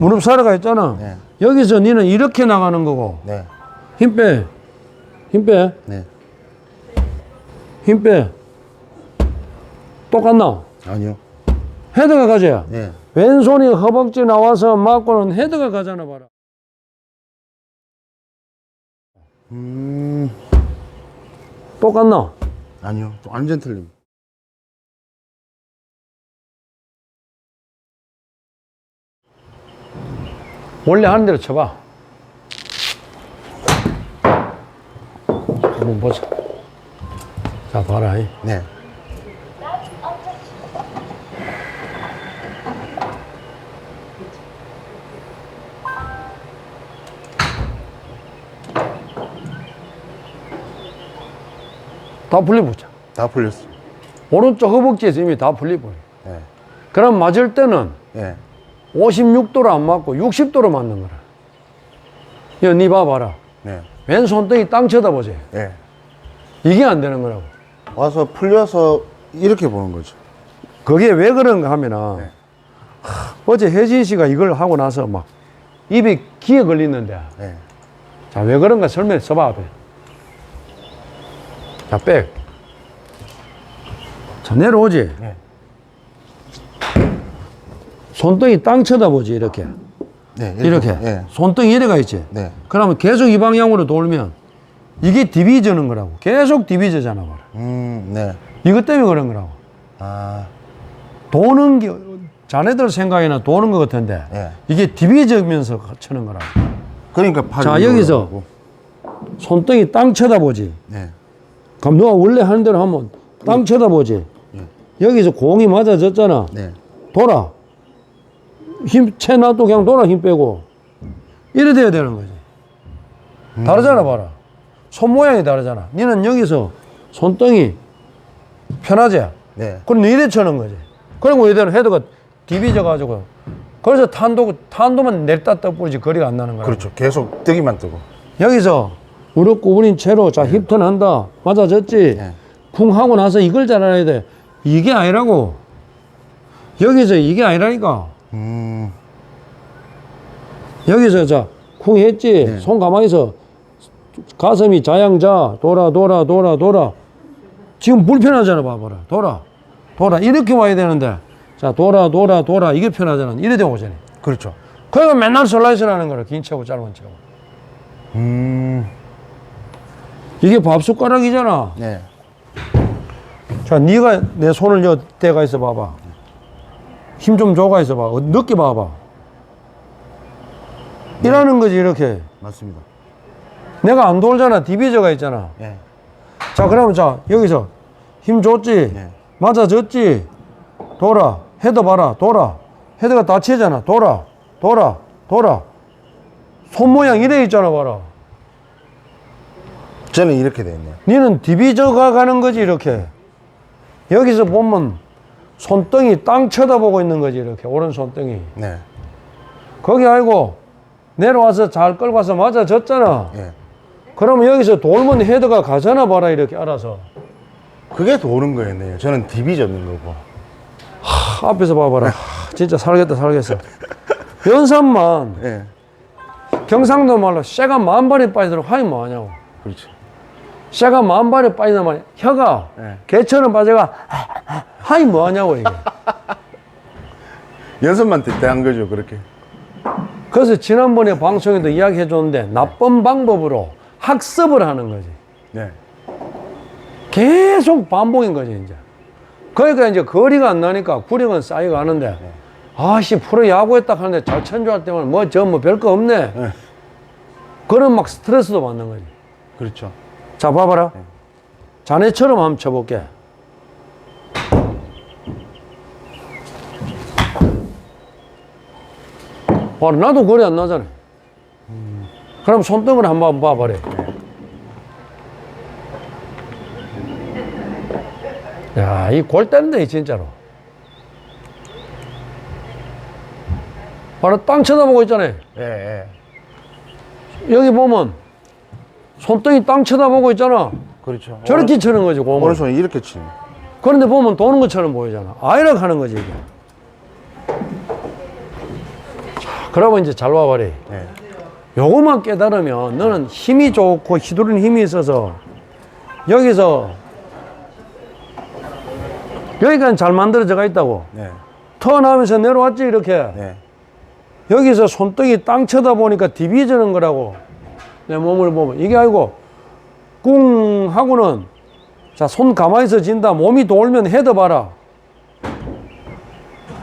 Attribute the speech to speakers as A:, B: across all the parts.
A: 무릎 사려가 있잖아.
B: 네.
A: 여기서 니는 이렇게 나가는 거고
B: 네.
A: 힘 빼. 힘 빼.
B: 네.
A: 힘 빼. 똑같나?
B: 아니요.
A: 헤드가 가져야.
B: 네.
A: 왼손이 허벅지 나와서 맞고는 헤드가 가잖아 봐라.
B: 음.
A: 똑같나?
B: 아니요. 완전 틀립
A: 원래 하는 대로 쳐봐. 한번 보자. 자, 봐라. 이.
B: 네.
A: 다 풀려보자.
B: 다 풀렸어.
A: 오른쪽 허벅지에서 이미 다 풀려버려.
B: 네.
A: 그럼 맞을 때는
B: 네.
A: 56도로 안 맞고 60도로 맞는 거라. 이거 니 봐봐라.
B: 네.
A: 왼손등이 땅 쳐다보지.
B: 네.
A: 이게 안 되는 거라고.
B: 와서 풀려서 이렇게 보는 거죠.
A: 그게 왜 그런가 하면은
B: 네.
A: 하, 어제 혜진 씨가 이걸 하고 나서 막 입에 기에 걸리는데
B: 네.
A: 자 왜 그런가 설명해 써봐 앞에 자 백. 자 내려오지
B: 네.
A: 손등이 땅 쳐다보지 이렇게
B: 네.
A: 이렇게
B: 네.
A: 손등이 이래가 있지
B: 네.
A: 그러면 계속 이 방향으로 돌면 이게 디비저는 거라고 계속 디비저잖아 봐라
B: 음, 네.
A: 이것 때문에 그런 거라고
B: 아,
A: 도는 게 자네들 생각에는 도는 것 같은데
B: 네.
A: 이게 디비저면서 치는 거라고
B: 그러니까 팔이
A: 자, 여기서.
B: 올라가고.
A: 손등이 땅 쳐다보지
B: 네.
A: 그럼 너가 원래 하는 대로 하면 땅 쳐다보지
B: 예.
A: 여기서 공이 맞아졌잖아
B: 네.
A: 돌아 힘 채놔도 그냥 돌아 힘 빼고. 이래 돼야 되는 거지. 다르잖아 봐라. 손 모양이 다르잖아. 니는 여기서 손등이 편하지?
B: 네.
A: 그럼 이래 쳐는 거지. 그리고 이대로 헤드가 디비져 가지고. 그래서 탄도 탄도만 냈다 떠뿌리지 거리가 안 나는 거야.
B: 그렇죠. 계속 뜨기만 뜨고.
A: 여기서 무릎 구부린 채로 자 힙턴 한다. 맞아졌지?
B: 네.
A: 쿵 하고 나서 이걸 잘 알아야 돼. 이게 아니라고. 여기서 이게 아니라니까
B: 음,
A: 여기서 자 쿵 했지?
B: 네.
A: 손 가만히 있어 가슴이 자양자 돌아 돌아 돌아 돌아. 지금 불편하잖아 봐봐라. 돌아 돌아. 이렇게 와야 되는데. 자 돌아 돌아 돌아. 이게 편하잖아. 이래 되고 오잖아.
B: 그렇죠.
A: 그러니까 맨날 슬라이스 하는 거라 긴 채고 짧은 채고.
B: 음,
A: 이게 밥 숟가락이잖아.
B: 네.
A: 자, 네가 내 손을 여 대가 있어 봐봐. 힘 좀 줘가 있어 봐. 어, 늦게 봐봐. 이라는 거지 이렇게.
B: 맞습니다.
A: 내가 안 돌잖아. 디비저가 있잖아.
B: 네.
A: 자, 그러면 자 여기서 힘 줬지.
B: 네.
A: 맞아졌지. 돌아. 헤드 봐라. 돌아. 헤드가 다치잖아. 돌아. 돌아. 돌아. 손 모양 이래 있잖아. 봐라.
B: 저는 이렇게 돼 있네요.
A: 니는 디비저가 가는 거지 이렇게 여기서 보면 손등이 땅 쳐다보고 있는 거지 이렇게 오른 손등이
B: 네.
A: 거기 아니고 내려와서 잘 끌고 와서 맞아졌잖아
B: 예.
A: 그러면 여기서 돌면 헤드가 가잖아 봐라 이렇게 알아서
B: 그게 도는 거였네요. 저는 디비 젖는 거고.
A: 하, 앞에서 봐봐라 하, 진짜 살겠다 살겠어 연산만
B: 예.
A: 경상도 말로 쇠가 만 발이 빠지도록 하이 뭐하냐고
B: 그렇죠.
A: 쇠가 만 발이 빠지는 말이 혀가
B: 네.
A: 개처럼 빠져가 하이 뭐하냐고 이게
B: 연습만 때한 거죠, 그렇게.
A: 그래서 지난번에 방송에도 이야기해 줬는데 나쁜 방법으로 학습을 하는 거지.
B: 네.
A: 계속 반복인 거지, 이제. 그러니까 이제 거리가 안 나니까 구력은 쌓이고 하는데, 아씨, 프로 야구했다 하는데 잘천줄알 때만 뭐, 저 뭐 별거 없네.
B: 네.
A: 그런 막 스트레스도 받는 거지.
B: 그렇죠.
A: 자, 봐봐라. 자네처럼 한번 쳐볼게. 봐라, 나도 거리 안 나잖아. 그럼 손등을 한번 봐봐라. 야, 이 골 때린다, 이 진짜로. 바로 땅 쳐다보고 있잖아요.
B: 예, 예.
A: 여기 보면 손등이 땅 쳐다보고 있잖아.
B: 그렇죠.
A: 저렇게 치는 거지, 공을.
B: 오른손이 이렇게 치는.
A: 그런데 보면 도는 것처럼 보이잖아. 아이락 하는 거지, 이게. 자, 그러면 이제 잘 와버려.
B: 네.
A: 요것만 깨달으면 너는 힘이 좋고 휘두르는 힘이 있어서 여기서 여기까지 잘 만들어져가 있다고.
B: 네.
A: 턴하면서 내려왔지 이렇게.
B: 네.
A: 여기서 손등이 땅 쳐다 보니까 디비저는 거라고. 내 몸을 보면 이게 아니고 꿍 하고는 자 손 가만히 있어 진다. 몸이 돌면 헤드 봐라.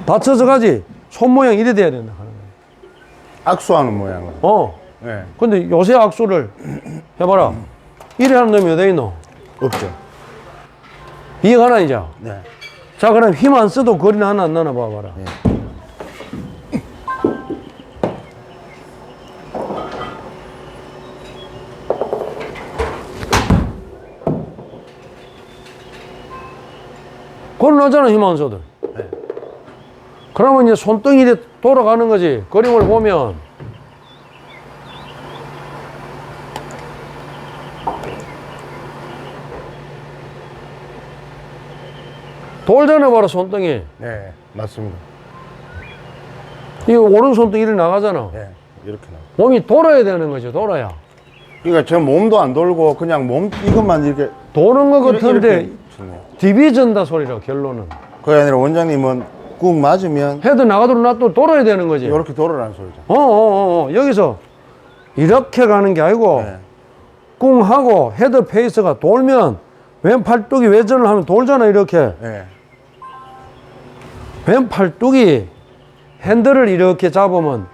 A: 다쳐서 가지. 손 모양 이래 돼야 된다. 하는 거야.
B: 악수하는 모양으로.
A: 어.
B: 네.
A: 근데 요새 악수를 해봐라. 이래 하는 놈이 어디 있노?
B: 없죠.
A: 이해가나 이제?
B: 네.
A: 자 그럼 힘 안 써도 거리는 하나 안 나나 봐봐라. 안 써도.
B: 네.
A: 그러면 이제 손등이 돌아가는 거지. 그림을 보면 돌잖아 바로 손등이.
B: 네. 맞습니다.
A: 이 오른손도 이리 나가잖아.
B: 네. 이렇게 나.
A: 몸이 돌아야 되는 거죠, 돌아야.
B: 그러니까 저 몸도 안 돌고 그냥 몸 이것만 이렇게
A: 도는 것 같은데
B: 이렇게 치네요.
A: 디비전다 소리라, 결론은.
B: 그게 아니라 원장님은 꾹 맞으면
A: 헤드 나가도록 놔도 돌아야 되는 거지. 어,
B: 이렇게 돌아라는 소리죠.
A: 어, 어, 어. 여기서 이렇게 가는 게 아니고,
B: 네.
A: 꿍 하고 헤드 페이스가 돌면 왼 팔뚝이 외전을 하면 돌잖아, 이렇게.
B: 네.
A: 왼 팔뚝이 핸들을 이렇게 잡으면,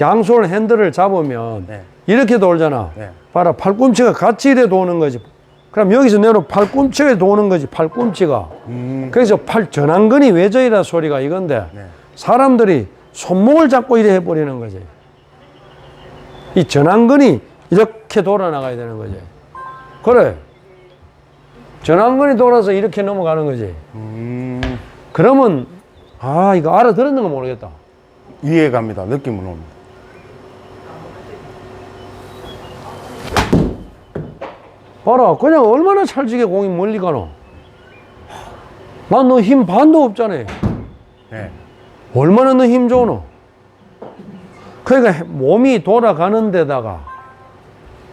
A: 양손 핸들을 잡으면
B: 네.
A: 이렇게 돌잖아.
B: 네.
A: 봐라 팔꿈치가 같이 이래 도는 거지 그럼 여기서 내려 팔꿈치가 도는 거지 팔꿈치가
B: 음.
A: 그래서 팔 전완근이 외저이라 소리가 이건데
B: 네.
A: 사람들이 손목을 잡고 이래 해버리는 거지 이 전완근이 이렇게 돌아 나가야 되는 거지 그래 전완근이 돌아서 이렇게 넘어가는 거지
B: 음.
A: 그러면 아 이거 알아들었는가 모르겠다
B: 이해갑니다. 느낌은 옵니다.
A: 봐라 그냥 얼마나 찰지게 공이 멀리 가노 난 너 힘 반도 없잖아
B: 네.
A: 얼마나 너 힘 좋노? 그러니까 해- 몸이 돌아가는 데다가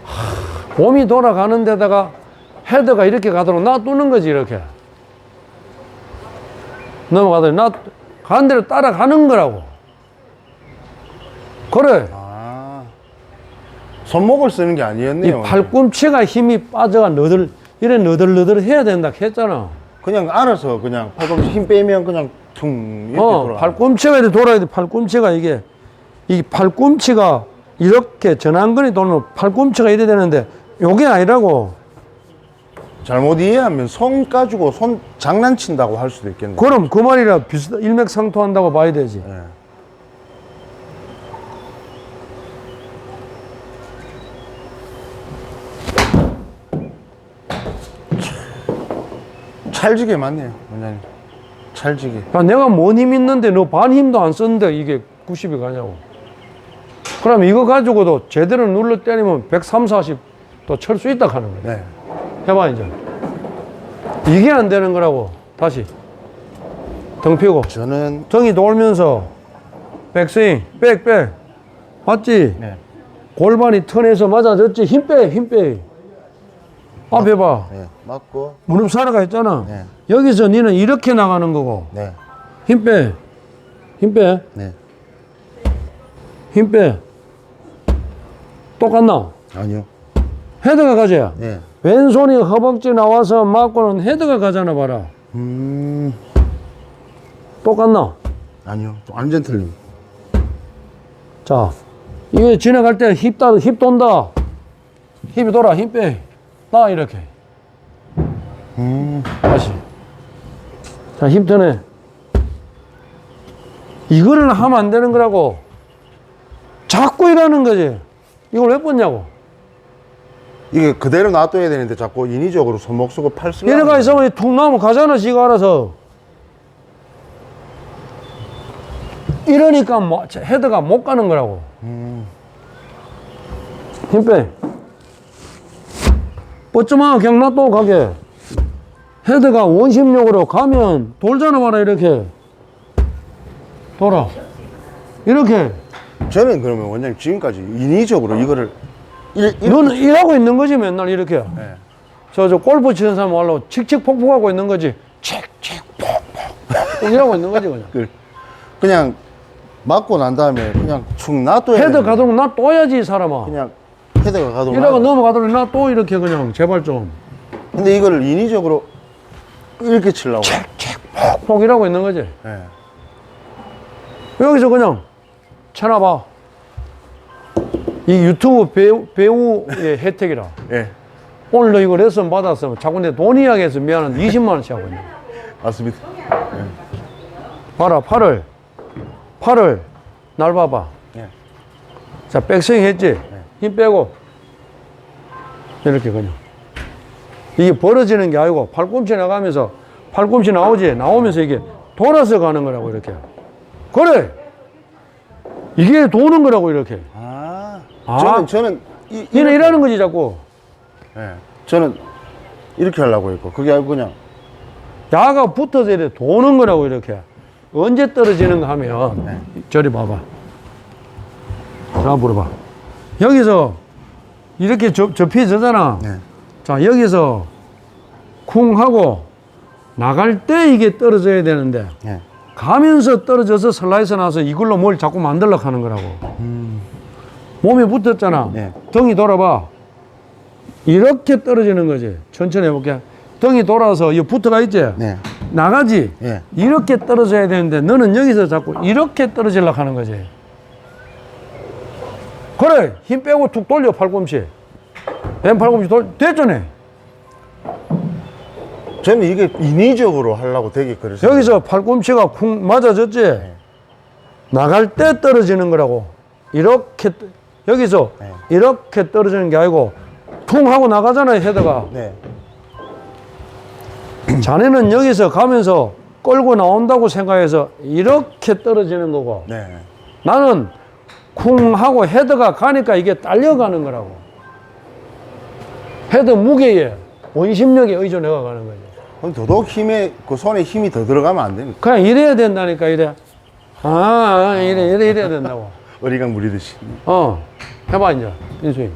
A: 하, 몸이 돌아가는 데다가 헤드가 이렇게 가도록 놔두는 거지 이렇게 넘어가도록 놔 가는 대로 따라가는 거라고 그래
B: 아. 손목을 쓰는
A: 게이
B: 아니었네요.
A: 팔꿈치가 힘이 빠져가 너들 이래 너들너들 해야 된다 했잖아
B: 그냥 알아서 그냥 팔꿈치 힘 빼면 그냥 퉁 이렇게
A: 어,
B: 돌아.
A: 팔꿈치가 이렇게 돌아야 돼. 팔꿈치가 이게 이 팔꿈치가 이렇게 전완근이 돌면 팔꿈치가 이래 되는데 요게 아니라고.
B: 잘못 이해하면 손 가지고 손 장난친다고 할 수도 있겠네요.
A: 그럼 그 말이라 비슷 일맥상통한다고 봐야 되지.
B: 네. 찰지게 맞네요, 원장님. 찰지게.
A: 야, 내가 뭔 힘 있는데 너 반 힘도 안 썼는데 이게 90이 가냐고. 그럼 이거 가지고도 제대로 눌러 때리면 130, 40도 칠수 있다 하는 거야.
B: 네.
A: 해봐 이제. 이게 안 되는 거라고. 다시. 등 펴고.
B: 저는
A: 등이 돌면서 백스윙, 백, 백. 맞지?
B: 네.
A: 골반이 턴에서 맞아졌지? 힘 빼, 힘 빼. 앞에 봐.
B: 네. 맞고
A: 무릎 사라가 했잖아.
B: 네.
A: 여기서 니는 이렇게 나가는 거고.
B: 네.
A: 힘 빼. 힘 빼.
B: 네.
A: 힘 빼. 똑같나?
B: 아니요.
A: 헤드가 가져야.
B: 네.
A: 왼손이 허벅지 나와서 맞고는 헤드가 가잖아, 봐라.
B: 음.
A: 똑같나?
B: 아니요. 완전 틀립니다.
A: 자, 이거 지나갈 때 힙, 다, 힙 돈다. 힙이 돌아, 힘 빼. 나, 이렇게.
B: 음.
A: 다시. 자, 힘 드네. 이거를 하면 안 되는 거라고. 자꾸 이러는 거지. 이걸 왜 뻗냐고.
B: 이게 그대로 놔둬야 되는데 자꾸 인위적으로 손목 쓰고 팔 쓰고
A: 이래가 있으면 툭 나오면 가잖아, 지가 알아서. 이러니까 뭐, 헤드가 못 가는 거라고.
B: 음.
A: 힘 빼. 뻗지마, 그냥 놔둬, 가게. 헤드가 원심력으로 가면 돌잖아, 봐라, 이렇게. 돌아. 이렇게
B: 저는 그러면 원장님 지금까지 인위적으로 이거를 일, 일,
A: 너는 일하고 있는 거지 맨날 이렇게
B: 네.
A: 저 저 골프 치는 사람 말로 칙칙폭폭 하고 있는 거지 칙칙폭폭 이러고 있는 거지 그냥
B: 그, 그냥 맞고 난 다음에 그냥 축 놔둬야
A: 헤드 가도록 놔둬야지 이 사람아
B: 그냥 헤드가 가도
A: 이러고 넘어가도록 놔둬 이렇게 그냥 제발 좀.
B: 근데 이거를 인위적으로 이렇게 치려고.
A: 폭폭 이러고 있는 거지.
B: 네.
A: 여기서 그냥 쳐놔봐. 이 유튜브 배우, 배우의 혜택이라.
B: 예.
A: 오늘 너 이거 레슨 받았으면 자꾸 내 돈 이야기해서 미안한데 20만 원씩 하고 있네.
B: 맞습니다.
A: 봐라 팔을. 팔을. 날 봐봐.
B: 예.
A: 자 백스윙 했지 힘 빼고. 이렇게 그냥. 이게 벌어지는 게 아니고 팔꿈치 나가면서 팔꿈치 나오지? 나오면서 이게 돌아서 가는 거라고 이렇게. 그래! 이게 도는 거라고 이렇게.
B: 아,
A: 아.
B: 저는 저는 이,
A: 얘는 이러는 거지 자꾸.
B: 예. 저는 이렇게 하려고 했고 그게 아니고 그냥.
A: 야가 붙어서 이렇게 도는 거라고 이렇게. 언제 떨어지는가 하면. 저리 봐봐. 자 물어봐 여기서 이렇게 접, 접혀지잖아
B: 네.
A: 자 여기서 쿵 하고 나갈 때 이게 떨어져야 되는데
B: 예.
A: 가면서 떨어져서 슬라이스 나서 이걸로 뭘 자꾸 만들려 하는 거라고 몸에 붙었잖아
B: 네.
A: 등이 돌아봐 이렇게 떨어지는 거지 천천히 해볼게 등이 돌아서 이 붙어가 있지
B: 네.
A: 나가지
B: 예.
A: 이렇게 떨어져야 되는데 너는 여기서 자꾸 이렇게 떨어지려고 하는 거지 그래 힘 빼고 툭 돌려 팔꿈치 왼 팔꿈치 돌 됐잖아.
B: 저는 이게 인위적으로 하려고 되게 그랬어요
A: 여기서 팔꿈치가 쿵 맞아졌지? 나갈 때 떨어지는 거라고. 이렇게 떠- 여기서
B: 네.
A: 이렇게 떨어지는 게 아니고 퉁 하고 나가잖아요 헤드가.
B: 네.
A: 자네는 여기서 가면서 끌고 나온다고 생각해서 이렇게 떨어지는 거고.
B: 네.
A: 나는 쿵 하고 헤드가 가니까 이게 딸려가는 거라고. 헤드 무게에 원심력에 의존해가 가는 거지.
B: 그럼 더더욱 힘에 그 손에 힘이 더 들어가면 안 됩니다
A: 그냥 이래야 된다니까 이래. 아, 아 이래 이래 이래야 된다고.
B: 어리광 무리듯이
A: 어, 해봐 이제 인수인.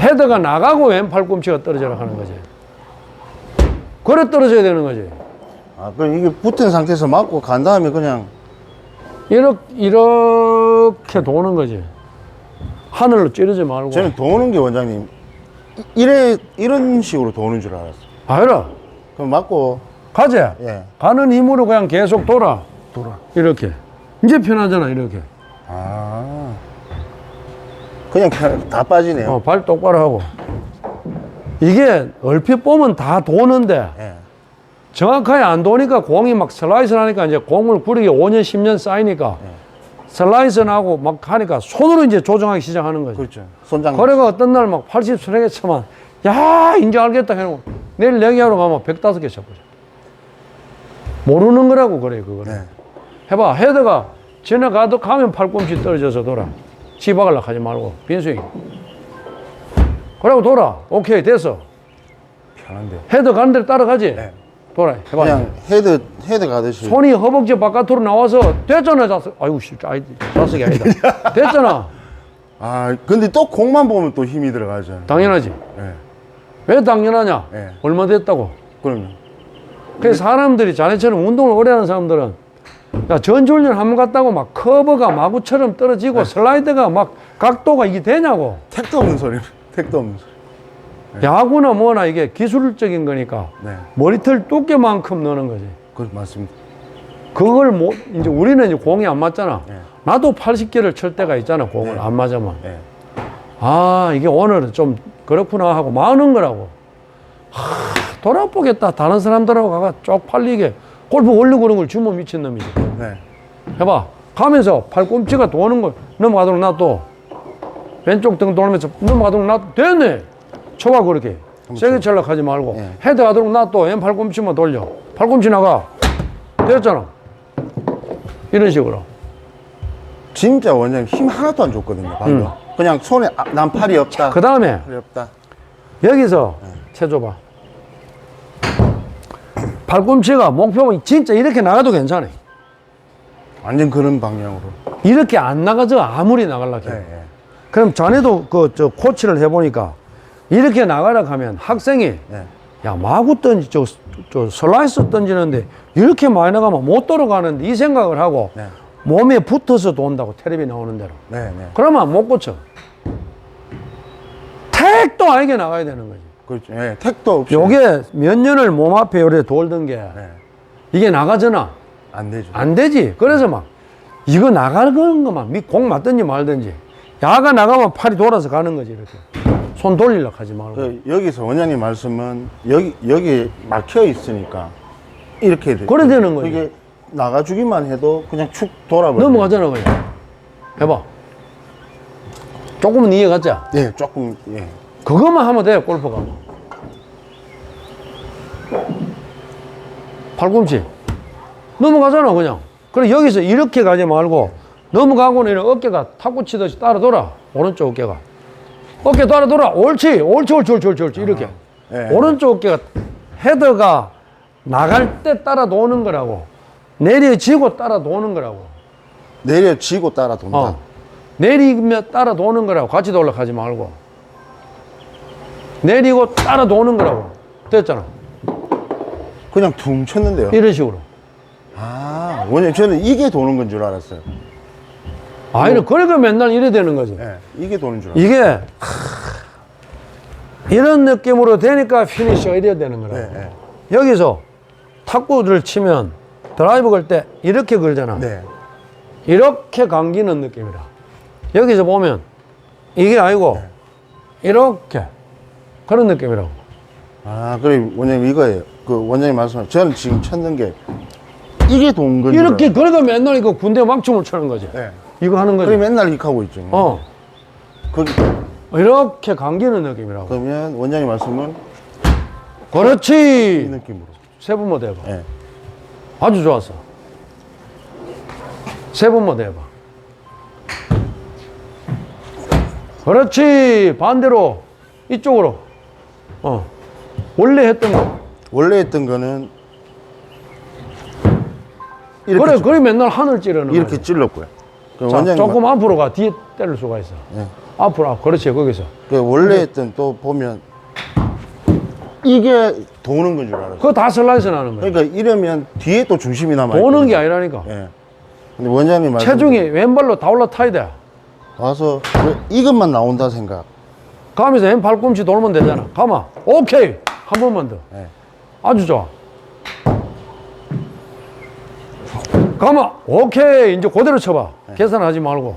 A: 헤드가 나가고 왼 팔 꿈치가 떨어져라 하는 거지. 그래 떨어져야 되는 거지.
B: 아 그럼 이게 붙은 상태에서 맞고 간 다음에 그냥
A: 이렇게 이렇게 도는 거지. 하늘로 찌르지 말고.
B: 저는 도는 게 원장님 이- 이래 이런 식으로 도는 줄 알았어요
A: 아니라
B: 그럼 맞고
A: 가재.
B: 예.
A: 가는 힘으로 그냥 계속 돌아. 돌아. 이렇게. 이제 편하잖아, 이렇게.
B: 아 그냥 펴- 다 빠지네요
A: 어, 발 똑바로 하고. 이게 얼핏 보면 다 도는데
B: 예.
A: 정확하게 안 도니까 공이 막 슬라이스 하니까 이제 공을 구르기 5년, 10년 쌓이니까 슬라이스 나고 막 하니까 손으로 이제 조정하기 시작하는 거지.
B: 그렇죠 손장
A: 거래가 어떤 날 막 80 수랭에 쳐만 야, 이제 알겠다 해놓고 내일 내기하러 가면 105개 쳐보자. 모르는 거라고 그래, 그거를.
B: 네.
A: 해봐 헤드가 지나가도 가면 팔꿈치 떨어져서 돌아 치박을라 하지 말고 빈스윙 그러고 돌아 오케이 됐어
B: 편한데
A: 헤드 가는 대로 따라가지
B: 네.
A: 돌아 해봐
B: 그냥 헤드 헤드 가듯이.
A: 손이 허벅지 바깥으로 나와서 됐잖아 자석. 아이고 씨 아이, 자석이 아니다. 됐잖아.
B: 아 근데 또 공만 보면 또 힘이 들어가죠.
A: 당연하지.
B: 예.
A: 왜 당연하냐?
B: 네.
A: 얼마 됐다고?
B: 그럼요.
A: 그래서 사람들이 자네처럼 운동을 오래 하는 사람들은 야, 전주훈련 한번 갔다고 막 커버가 마구처럼 떨어지고 슬라이드가 막 각도가 이게 되냐고.
B: 택도 없는 소리 택도 없는 소리
A: 야구나 뭐나 이게 기술적인 거니까
B: 네
A: 머리털 두께만큼 넣는 거지.
B: 그 맞습니다
A: 그걸 못, 이제 우리는 이제 공이 안 맞잖아.
B: 네.
A: 나도 80개를 칠 때가 있잖아, 공을
B: 네.
A: 안 맞으면.
B: 예.
A: 아, 이게 오늘은 좀 그렇구나 하고 많은 거라고. 하, 돌아보겠다. 다른 사람들하고 가가 쪽팔리게 골프 올리고 그런 걸 주면 미친 놈이지.
B: 네.
A: 해봐. 가면서 팔꿈치가 도는 걸 넘어가도록 놔둬. 왼쪽 등 돌면서 넘어가도록 놔둬. 됐네. 쳐봐, 그렇게. 세게 찰락 하지 말고.
B: 예.
A: 헤드 가도록 놔둬. 왼 팔꿈치만 돌려. 팔꿈치 나가. 됐잖아. 이런 식으로.
B: 진짜 원장님 힘 하나도 안 줬거든요 방금 그냥 손에 아, 난 팔이 없다
A: 그 다음에
B: 팔이 없다
A: 여기서 채줘봐. 팔꿈치가 목표면 진짜 이렇게 나가도 괜찮아.
B: 완전 그런 방향으로
A: 이렇게 안 나가죠 아무리 나갈라 해도
B: 네, 네.
A: 그럼 전에도 그 저 코치를 해보니까 이렇게 나가라 하면 학생이
B: 네.
A: 야 마구 던지 저, 저 슬라이스 던지는데 이렇게 많이 나가면 못 돌아가는데 이 생각을 하고
B: 네.
A: 몸에 붙어서 돈다고 텔레비 나오는 대로
B: 네, 네.
A: 그러면 못 고쳐 택도 아니게 나가야 되는 거지
B: 그렇죠. 예, 택도 없이.
A: 요게 몇 년을 몸 앞에 요래 돌던 게
B: 네.
A: 이게 나가잖아
B: 안 되죠.
A: 안 되지 그래서 막 이거 나가는 것만 미- 공 맞든지 말든지 야가 나가면 팔이 돌아서 가는 거지 이렇게 손 돌리려고 하지 말고.
B: 그 여기서 원장님 말씀은 여기 여기 막혀 있으니까 이렇게 돼.
A: 그래 되는 거지.
B: 이게 나가주기만 해도 그냥 축 돌아버려.
A: 넘어가잖아 그냥 해봐. 조금은 이해갔자.
B: 예, 조금 예.
A: 그것만 하면 돼 골프가. 팔꿈치. 넘어가잖아 그냥. 그래 여기서 이렇게 가지 말고 넘어가고는 어깨가 탁구 치듯이 따라 돌아. 오른쪽 어깨가 어깨 따라 돌아 옳지 옳지 옳지 옳지 옳지, 옳지 이렇게
B: 예.
A: 오른쪽 어깨가 헤더가 나갈 때 따라 도는 거라고 내려지고 따라 도는 거라고
B: 내려지고 따라 돈다.
A: 어. 내리며 따라 도는 거라고 같이 돌아가지 말고 내리고 따라 도는 거라고 됐잖아
B: 그냥 퉁 쳤는데요.
A: 이런 식으로
B: 아, 원장님 저는 이게 도는 건 줄 알았어요.
A: 아니는 그러니까 맨날 이래 되는 거지
B: 예, 이게 도는 줄 알았어요.
A: 이게 하, 이런 느낌으로 되니까 피니쉬가 이래야 되는 거라고
B: 네, 네.
A: 여기서 탁구를 치면 드라이브 걸 때 이렇게 걸잖아
B: 네.
A: 이렇게 감기는 느낌이라 여기서 보면 이게 아니고 이렇게 그런 느낌이라고
B: 아, 그래 원장님 이거예요. 그 원장님 말씀 저는 지금 쳤는 게 이게 도는 건
A: 이렇게 그러니까 맨날 이거 군대 막춤을 추는 거지
B: 네.
A: 이거 하는 거지.
B: 그래 맨날 이렇게 하고 있죠.
A: 어.
B: 거기
A: 이렇게 감기는 느낌이라고.
B: 그러면 원장님 말씀은? 이
A: 그렇지.
B: 느낌으로.
A: 세 번만 더 해봐.
B: 예.
A: 아주 좋았어. 세 번만 더 해봐. 그렇지. 반대로. 이쪽으로. 어. 원래 했던 거.
B: 원래 했던 거는 이렇게
A: 그래
B: 찔-
A: 그래 맨날 하늘 찌르는
B: 이렇게
A: 거야.
B: 찔렀고요. 그
A: 자,
B: 원장님
A: 조금 앞으로 가 뒤에 때릴 수가 있어
B: 네.
A: 앞으로 앞 그렇지 거기서
B: 그 원래 했던 또 보면 이게 도는 건 줄 알았어요.
A: 그거 다 슬라이스 나는 거야
B: 그러니까 이러면 뒤에 또 중심이 남아.
A: 도는 게 아니라니까
B: 예. 근데 원장님 말씀
A: 체중이 왼발로 다 올라타야 돼
B: 와서 왜 이것만 나온다 생각.
A: 가면서 왼 팔꿈치 돌면 되잖아 가마 오케이 한 번만 더
B: 예.
A: 아주 좋아. 가만 오케이. 이제 그대로 쳐봐. 계산하지 말고.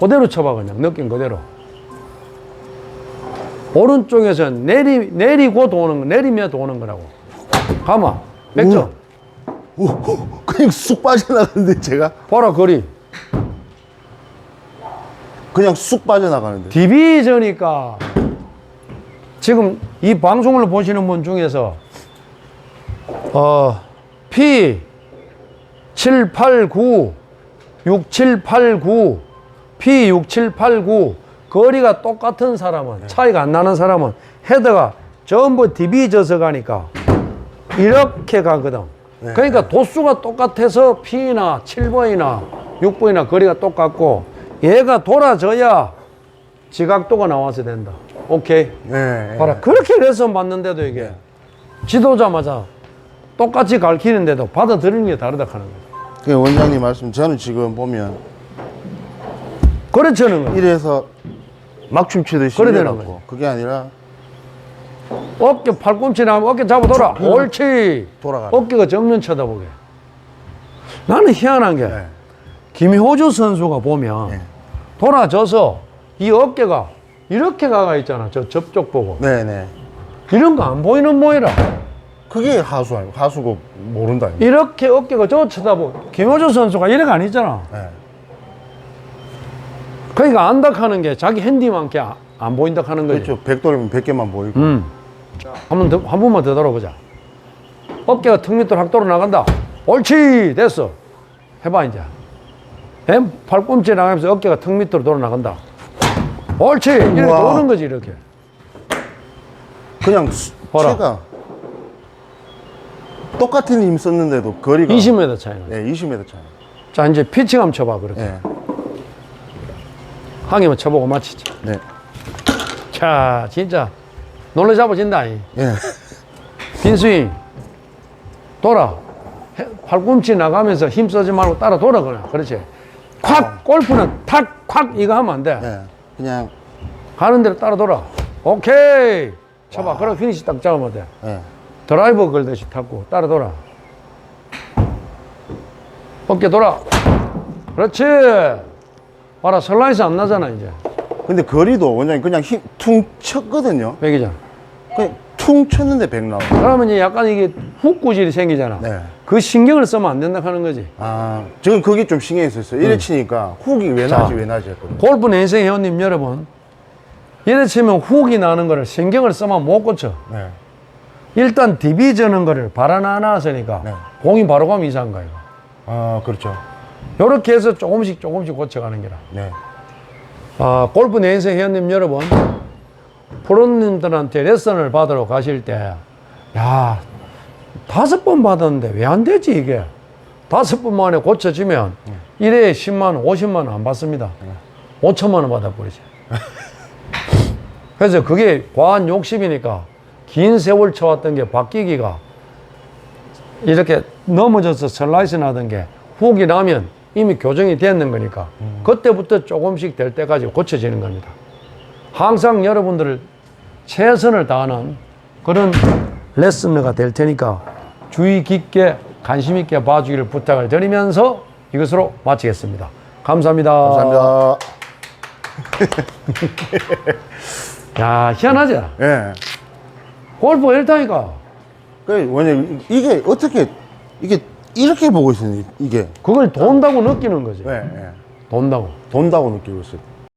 A: 그대로 쳐봐 그냥. 느낌 그대로. 오른쪽에서 내리 내리고 도는 거 내리며 도는 거라고. 가만 백점.
B: 오, 그냥 쑥 빠져나가는데 제가?
A: 봐라 거리.
B: 그냥 쑥 빠져나가는데.
A: 디비저니까. 지금 이 방송을 보시는 분 중에서 어 P 789 6789 P 6789 거리가 똑같은 사람은 차이가 안 나는 사람은 헤드가 전부 디비져서 가니까 이렇게 가거든.
B: 네.
A: 그러니까 도수가 똑같아서 P나 7번이나 6번이나 거리가 똑같고 얘가 돌아져야 지각도가 나와서 된다. 오케이.
B: 예. 예.
A: 봐라. 그렇게 레슨 받는데도 이게 지도자마자 똑같이 가르치는데도 받아들이는 게 다르다 하는 거죠.
B: 그 원장님 말씀 저는 지금 보면.
A: 는 거야.
B: 이래서 막 춤추듯이
A: 그래 되는
B: 이래갖고 그게 아니라
A: 어깨 팔꿈치 나면 어깨 잡아 돌아. 옳지.
B: 돌아가.
A: 어깨가 정면 쳐다보게. 나는 희한한 게
B: 예.
A: 김효주 선수가 보면
B: 네.
A: 돌아져서 이 어깨가 이렇게 가가 있잖아. 저 접촉 보고.
B: 네네.
A: 이런 거 안 보이는 모이라.
B: 그게 하수 아니고 하수고 모른다. 이거.
A: 이렇게 어깨가 저 쳐다보고. 김효주 선수가 이래가 아니잖아.
B: 예.
A: 그러니까 안다 하는 게 자기 핸디만게 아- 안 보인다 하는 거지.
B: 그렇죠. 백돌이면 백 개만 보이고.
A: 음. 한번 더, 한 번만 더 돌아보자. 어깨가 턱 밑으로 확 돌아 나간다. 옳지, 됐어. 해봐 이제. 왼 팔꿈치 나가면서 어깨가 턱 밑으로 돌아 나간다. 옳지, 이렇게
B: 우와.
A: 도는 거지 이렇게.
B: 그냥 수-
A: 봐라.
B: 체가 똑같은 힘 썼는데도 거리가
A: 20m 차이나.
B: 예, 20m 차이.
A: 자 이제 피칭 한번 쳐봐 그렇게.
B: 예.
A: 한 개만 쳐보고 마치자.
B: 네.
A: 자, 진짜 놀래 잡아진다. 이.
B: 예.
A: 빈스윙 돌아 해- 팔꿈치 나가면서 힘 쓰지 말고 따라 돌아 그래 그렇지 콱 골프는 탁 콱 이거 하면 안 돼
B: 예. 그냥,
A: 가는 대로 따라 돌아 오케이 쳐봐 그럼 피니시 딱 잡으면 돼
B: 예.
A: 드라이버 걸듯이 탔고 따라 돌아 어깨 돌아 그렇지 봐라 슬라이스 안 나잖아 이제
B: 근데 거리도 원장님 그냥 힘 퉁 쳤거든요.
A: 백이잖아
B: 그냥 퉁 쳤는데 백 나오네.
A: 그러면 이제 약간 이게 훅 구질이 생기잖아
B: 네.
A: 그 신경을 쓰면 안 된다 하는 거지
B: 아, 저는 그게 좀 신경이 썼어요. 이래 치니까 훅이 왜
A: 자.
B: 나지, 왜 나지 했거든요.
A: 골프 내생 회원님 여러분 이래 치면 훅이 나는 거를 신경을 쓰면 못 고쳐
B: 네.
A: 일단 DB 저는 거를 바람 하나 왔으니까
B: 네.
A: 공이 바로 가면 이상한 거예요
B: 아, 그렇죠.
A: 이렇게 해서 조금씩 조금씩 고쳐가는 게라.
B: 네.
A: 아, 골프 내생 회원님 여러분 프로님들한테 레슨을 받으러 가실 때 야, 다섯 번 받았는데 왜 안 되지 이게? 다섯 번 만에 고쳐지면 일회에 10만 원, 50만 원 안 받습니다. 5천만 원 받아버리죠 그래서 그게 과한 욕심이니까 긴 세월 쳐왔던 게 바뀌기가 이렇게 넘어져서 슬라이스 나던 게 훅이 나면 이미 교정이 됐는 거니까 그때부터 조금씩 될 때까지 고쳐지는 겁니다. 항상 여러분들을 최선을 다하는 그런 레슨러가 될 테니까 주의 깊게 관심 있게 봐주기를 부탁을 드리면서 이것으로 마치겠습니다. 감사합니다.
B: 감사합니다.
A: 야 희한하지?
B: 예.
A: 골프 1타니까
B: 그 원장님 이게 어떻게 이게 이렇게 보고 있어요 이게
A: 그걸 돈다고 느끼는 거지.
B: 예, 예.
A: 돈다고.
B: 돈다고 느끼고 있어요